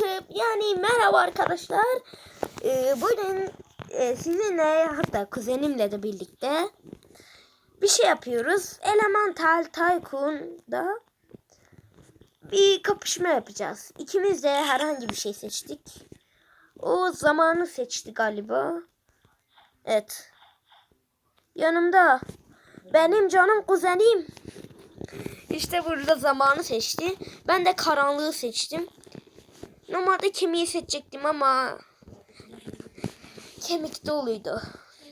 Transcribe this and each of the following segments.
YouTube. Yani merhaba arkadaşlar. Ee, bugün e, sizinle hatta kuzenimle de birlikte bir şey yapıyoruz. Elemental Tycoon'da bir kapışma yapacağız. İkimiz de herhangi bir şey seçtik. O zamanı seçti galiba. Evet. Yanımda benim canım kuzenim. İşte burada zamanı seçti. Ben de karanlığı seçtim. Normalde kemiği seçecektim ama kemik doluydu.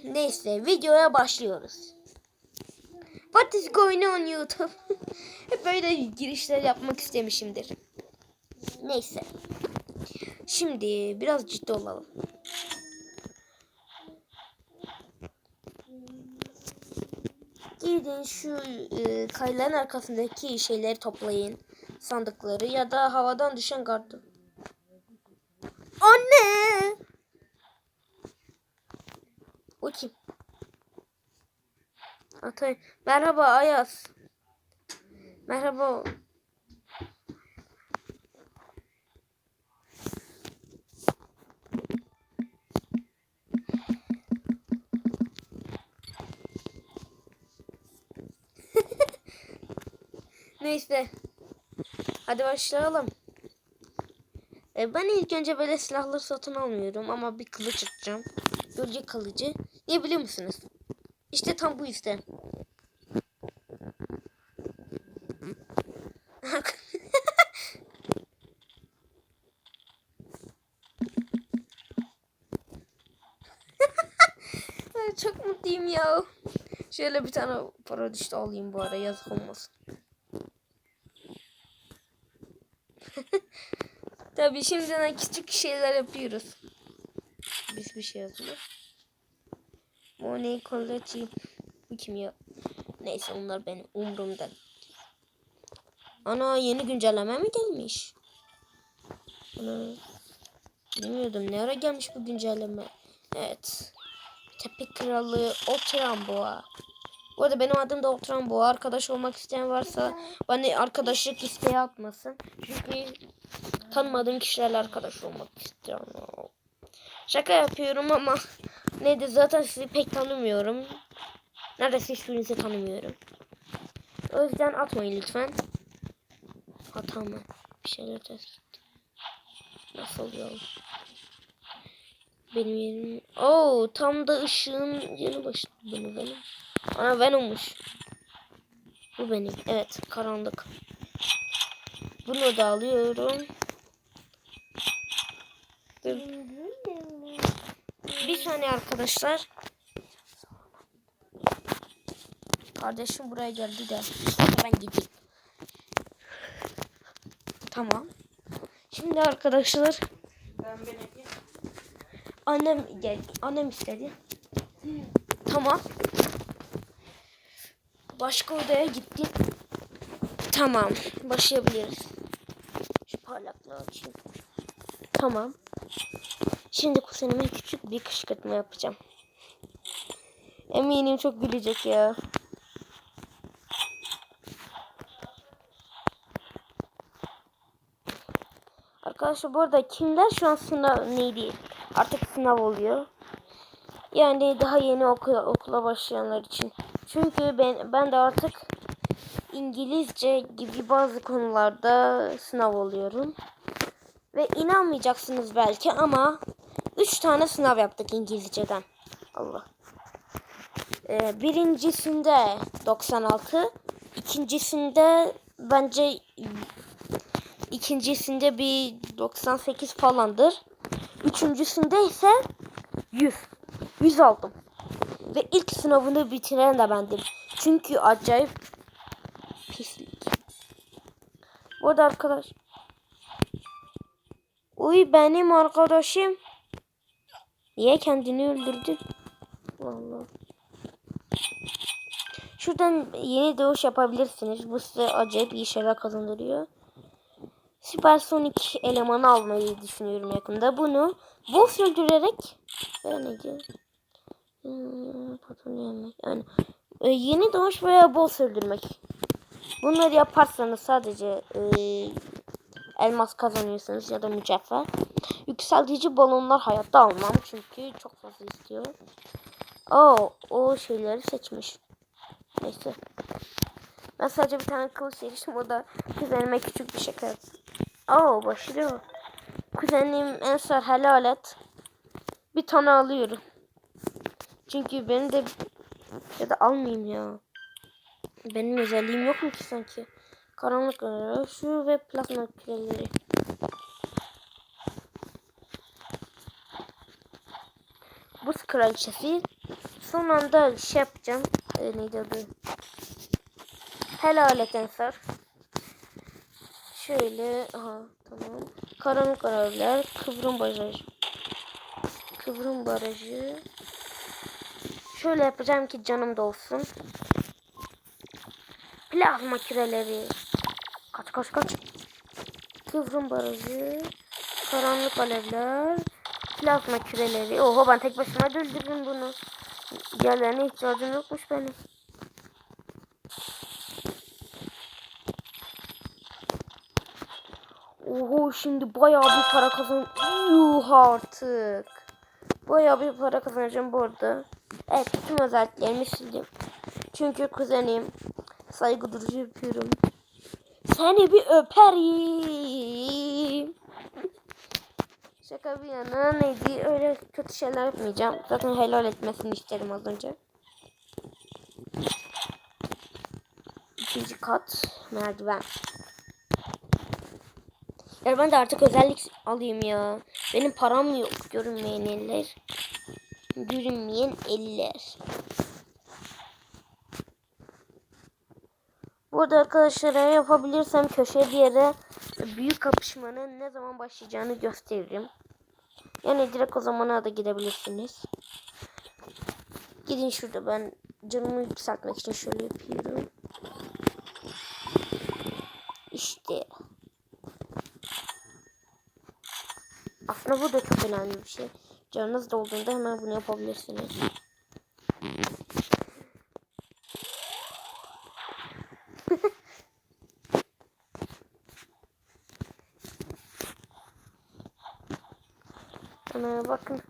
Neyse videoya başlıyoruz. What is going on YouTube? Hep böyle girişler yapmak istemişimdir. Neyse. Şimdi biraz ciddi olalım. Gidin şu e, kayaların arkasındaki şeyleri toplayın. Sandıkları ya da havadan düşen gardı. Anne! O kim? Atay. Merhaba Ayaz. Merhaba. Neyse. Hadi başlayalım. E, ben ilk önce böyle silahları satın almıyorum ama bir kılıç atacağım. Gölge kalıcı. Niye biliyor musunuz? İşte tam bu. Ay, Çok mutluyum ya. Şöyle bir tane paradişte alayım bu ara yazık olmasın. Tabii şimdiden küçük şeyler yapıyoruz. Biz bir şey yazmıyor. Money Collective. Bu kim ya? Neyse onlar benim umurumda. Ana yeni güncelleme mi gelmiş? Ana. Bilmiyordum ne ara gelmiş bu güncelleme. Evet. Tepe Kralı Oturan Boğa. Bu arada benim adım da Oturan Boğa. Arkadaş olmak isteyen varsa bana arkadaşlık isteği atmasın. Çünkü tanımadığım kişilerle arkadaş olmak istiyorum. Şaka yapıyorum ama neydi zaten sizi pek tanımıyorum. Neredeyse hiçbirinizi tanımıyorum. O yüzden atmayın lütfen. Hatam ben. Bir şeyler test. Nasıl ya? Benim yerim... Oo tam da ışığın başladı bunu benim. Ana ben olmuş. Bu benim. Evet karanlık. Bunu da alıyorum. Dur. Bir saniye arkadaşlar. Kardeşim buraya geldi de ben gideyim. Tamam. Şimdi arkadaşlar annem gel annem istedi. Tamam. Başka odaya gitti. Tamam. Başlayabiliriz. Şu parlaklığı açayım. Tamam. Şimdi kuzenime küçük bir kışkırtma yapacağım. Eminim çok gülecek ya. Arkadaşlar bu arada kimler şu an sınav neydi? Artık sınav oluyor. Yani daha yeni okula, okula başlayanlar için. Çünkü ben ben de artık İngilizce gibi bazı konularda sınav oluyorum. Ve inanmayacaksınız belki ama 3 tane sınav yaptık İngilizceden. Allah. Ee, birincisinde 96, ikincisinde bence ikincisinde bir 98 falandır. Üçüncüsünde ise 100. 100 aldım. Ve ilk sınavını bitiren de bendim. Çünkü acayip pislik. Bu arada arkadaş. Uy benim arkadaşım. Niye kendini öldürdü? Vallahi. Şuradan yeni doğuş yapabilirsiniz. Bu size acayip iyi şeyler kazandırıyor. Süpersonik elemanı almayı düşünüyorum yakında. Bunu boss öldürerek neydi? Hmm, patron yemek. Yani e, yeni doğuş veya boss öldürmek. Bunları yaparsanız sadece e, elmas kazanıyorsunuz ya da mücevher. Yükseltici balonlar hayatta almam çünkü çok fazla istiyor. Oo, o şeyleri seçmiş. Neyse. Ben sadece bir tane kılıç seçtim o da kuzenime küçük bir şaka yaptı. Oo başlıyor. Kuzenim Ensar helal et. Bir tane alıyorum. Çünkü benim de ya da almayayım ya. Benim özelliğim yok mu ki sanki? Karanlık şu ve plasma küreleri. Buz kraliçesi. Son anda şey yapacağım. Ee, neydi adı? Helal et Ensar. Şöyle. Aha tamam. Karanlık aralar. Kıvrım barajı. Kıvrım barajı. Şöyle yapacağım ki canım dolsun. Plazma küreleri. Kaç kaç kaç. Kıvrım barajı. Karanlık alevler. Plazma küreleri. Oho ben tek başıma öldürdüm bunu. Diğerlerine ihtiyacım yokmuş benim. Oho şimdi bayağı bir para kazan. Yuh artık. Bayağı bir para kazanacağım bu arada. Evet tüm özelliklerimi sildim. Çünkü kuzenim saygı duruşu yapıyorum. Seni bir öperim. Şaka bir yana neydi öyle kötü şeyler yapmayacağım. Zaten helal etmesini isterim az önce. İkinci kat merdiven. Ya ben de artık özellik alayım ya. Benim param yok. Görünmeyen eller. Görünmeyen eller. Burada arkadaşlar eğer yapabilirsem köşe bir yere büyük kapışmanın ne zaman başlayacağını gösteririm. Yani direkt o zamana da gidebilirsiniz. Gidin şurada ben canımı yükseltmek için şöyle yapıyorum. İşte. Aslında bu da çok önemli bir şey. Canınız dolduğunda hemen bunu yapabilirsiniz. Ana bakın.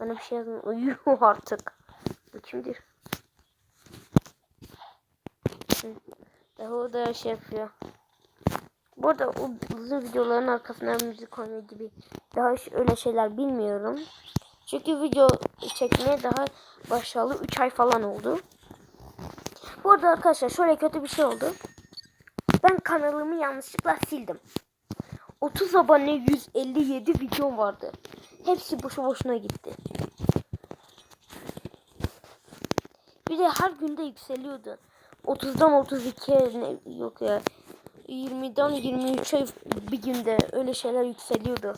Bana bir şey yazmıyor. Uyuyor artık. Bu kimdir? Daha o da şey yapıyor. Bu arada o uzun videoların arkasına müzik koyma gibi daha hiç öyle şeyler bilmiyorum. Çünkü video çekmeye daha başlayalı 3 ay falan oldu. Bu arada arkadaşlar şöyle kötü bir şey oldu. Ben kanalımı yanlışlıkla sildim. 30 abone 157 videom vardı. Hepsi boşu boşuna gitti. Bir de her günde yükseliyordu. 30'dan 32'ye ne, yok ya. 20'den 23'e bir günde öyle şeyler yükseliyordu.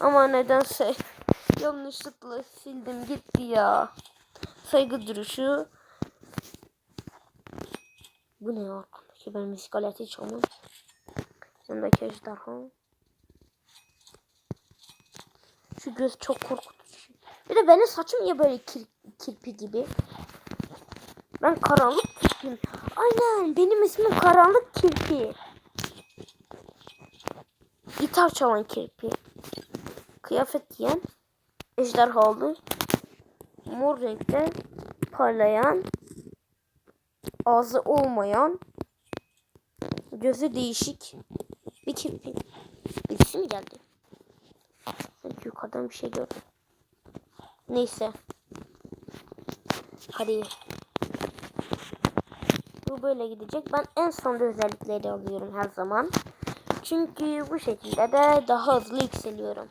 Ama nedense yanlışlıkla sildim gitti ya. Saygı duruşu. Bu ne arkadaşlar ben müzik aleti çalmam. Yanındaki ejderha. Şu göz çok korkutucu. Bir de benim saçım niye böyle kir kirpi gibi? Ben karanlık kirpiyim. Aynen benim ismim karanlık kirpi. Gitar çalan kirpi. Kıyafet giyen ejderha oldu. Mor renkte parlayan ağzı olmayan gözü değişik bir kirpi. Birisi mi geldi? Yukarıdan bir şey gördüm. Neyse. Hadi. Bu böyle gidecek. Ben en sonda özellikleri alıyorum her zaman. Çünkü bu şekilde de daha hızlı yükseliyorum.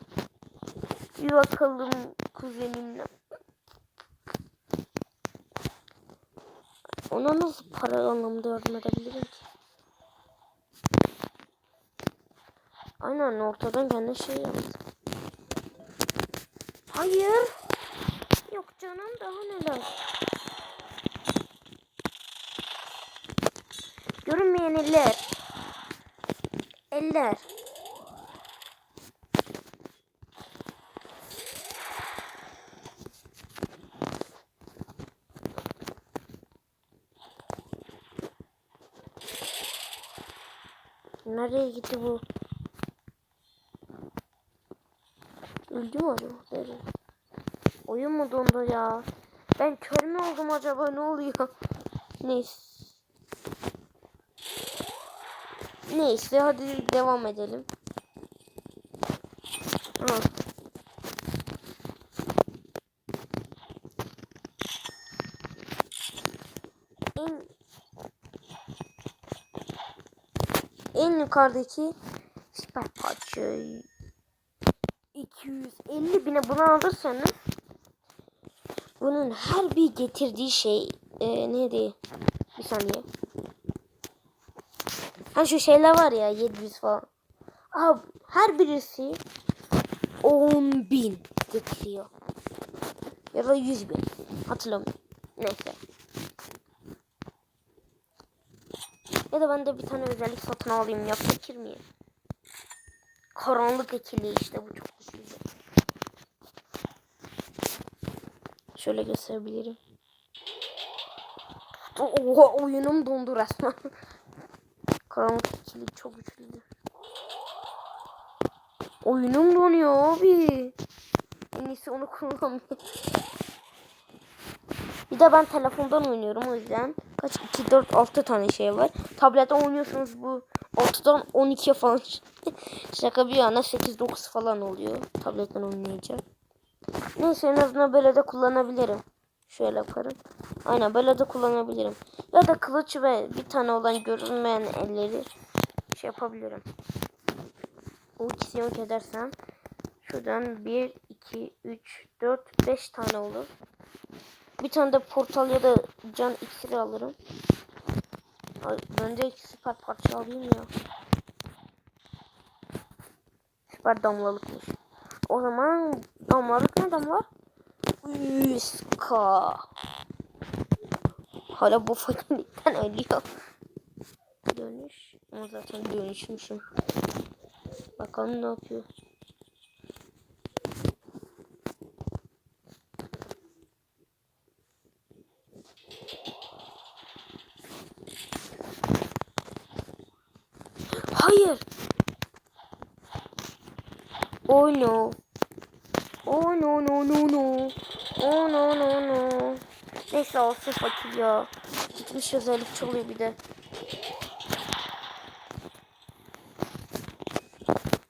Bir bakalım kuzenimle. Ona nasıl para anlamda yardım edebilirim ki? Aynen ortadan kendi şey yaptı. Hayır. Yok canım daha neler. Görünmeyen eller. Eller. Nereye gitti bu? Öldü mü acaba? Oyun mu dondu ya? Ben kör mü oldum acaba? Ne oluyor? Neyse. Neyse hadi devam edelim. Ha. En en yukarıdaki süper parçayı 250 bine bunu alırsanız bunun her bir getirdiği şey e, neydi? Bir saniye. Ha şu şeyler var ya 700 falan. Abi her birisi 10 bin getiriyor. Ya da 100 bin. Hatırlamıyorum. Neyse. Ya da ben de bir tane özellik satın alayım ya fakir miyim? Karanlık ekili işte bu çok güzel. Şöyle gösterebilirim. Oha oyunum dondu resmen. Karanlık ikili çok güçlüdür. Oyunum donuyor abi. En iyisi onu kullanmayayım. Bir de ben telefondan oynuyorum o yüzden. Kaç? 2, 4, 6 tane şey var. Tabletten oynuyorsunuz bu 6'dan 12'ye falan. Şaka bir yana 8-9 falan oluyor. Tabletten oynayınca. Neyse en azından böyle de kullanabilirim. Şöyle yaparım. Aynen böyle de kullanabilirim. Ya da kılıç ve bir tane olan görünmeyen elleri şey yapabilirim. O ikisini yok edersem şuradan 1, 2, 3, 4, 5 tane olur. Bir tane de portal ya da can iksiri alırım. Ay, Ben de süper parça alayım ya. Süper damlalıkmış. O zaman damlalık ne damla? 100k. Hala bu fakirlikten ölüyor. Dönüş. Ama zaten dönüşmüşüm. Bakalım ne yapıyor. Hayır. Oh no. Oh no no no no. Oh no no no. Neyse olsun fakir ya. Gitmiş özellik çalıyor bir de.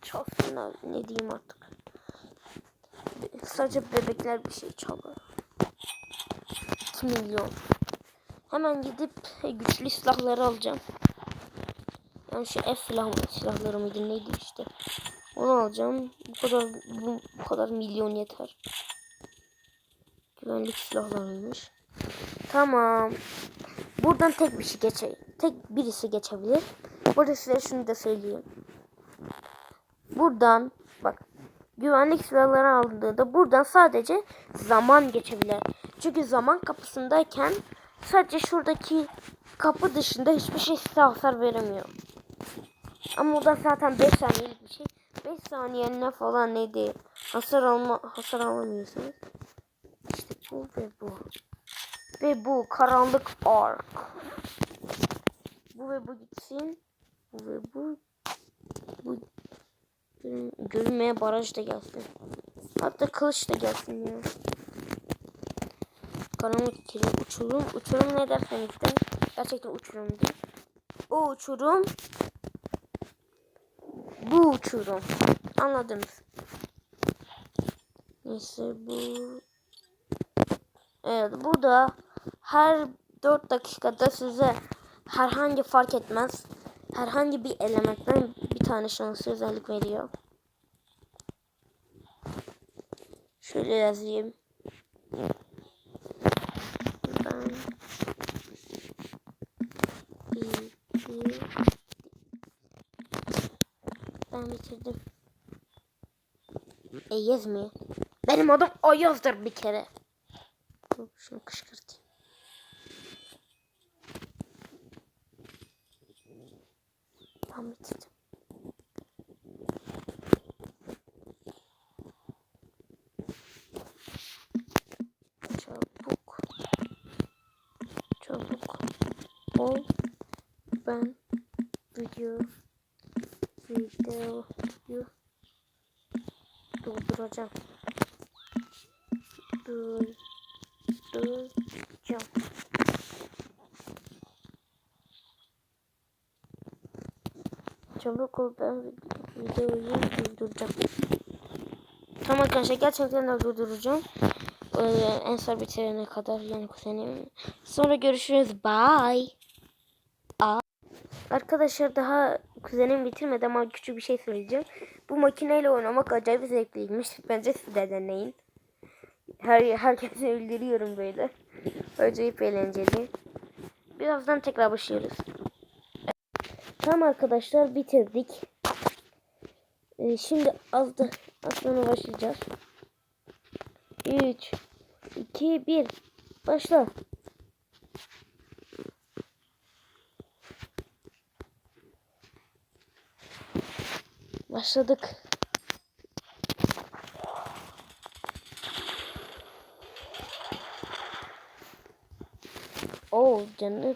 Çalsınlar ne diyeyim artık. Sadece bebekler bir şey çalıyor. 2 milyon. Hemen gidip güçlü silahları alacağım. Yani şu F silah silahları mıydı neydi işte. Onu alacağım. Bu kadar bu, bu kadar milyon yeter. Güvenlik silahlarıymış. Tamam. Buradan tek bir şey geçe tek birisi geçebilir. Burada size şunu da söyleyeyim. Buradan bak güvenlik silahları aldığında buradan sadece zaman geçebilir. Çünkü zaman kapısındayken sadece şuradaki kapı dışında hiçbir şey size hasar veremiyor. Ama o da zaten 5 saniyelik bir şey. 5 saniyeline falan neydi? Hasar alma hasar alamıyorsunuz. İşte bu ve bu. Ve bu karanlık ark. Bu ve bu gitsin. Bu ve bu. Bu görün- görünmeye baraj da gelsin. Hatta kılıç da gelsin ya. Karanlık ikili uçurum. Uçurum ne derseniz de gerçekten uçurum değil. O uçurum bu uçurum. Anladınız. Neyse bu. Evet burada her 4 dakikada size herhangi fark etmez. Herhangi bir elementten bir tane şanslı özellik veriyor. Şöyle yazayım. Ben bir, iki, ben bitirdim. Eyez mi? Benim adım Ayaz'dır bir kere. Dur, Şunu kışkırtayım. Ben bitirdim. Ben video videoyu durduracağım. Durduracağım. Çabuk ol ben videoyu durduracağım. Tamam arkadaşlar gerçekten de durduracağım. Ee, en son bitirene kadar yani kuzenim. Sonra görüşürüz. Bye. Aa. Arkadaşlar daha kuzenim bitirmedi ama küçük bir şey söyleyeceğim. Bu makineyle oynamak acayip zevkliymiş. Bence siz de deneyin. Her, herkese öldürüyorum böyle. Acayip eğlenceli. Birazdan tekrar başlıyoruz. Tamam arkadaşlar bitirdik. Ee, şimdi az da az başlayacağız. 3 2 1 Başla. Başladık. Oo canım.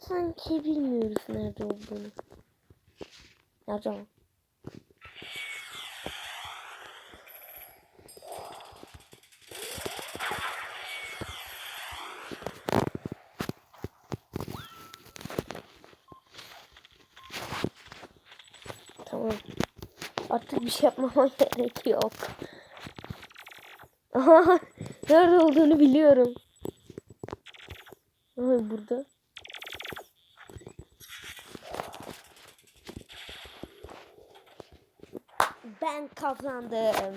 Sanki bilmiyoruz nerede olduğunu. Nerede? Tamam. Artık bir şey yapmama gerek yok. Aha, nerede olduğunu biliyorum. Aha, burada. Ben kazandım.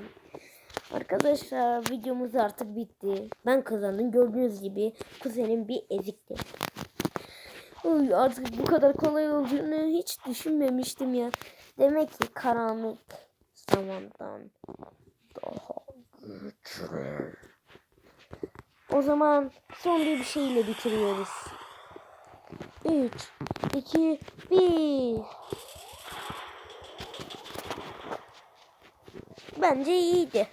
Arkadaşlar videomuz artık bitti. Ben kazandım. Gördüğünüz gibi kuzenim bir ezikti. Uy, artık bu kadar kolay olduğunu hiç düşünmemiştim ya. Demek ki karanlık zamandan daha güçlü. O zaman son bir şeyle bitiriyoruz. 3, 2, 1. Bence iyiydi.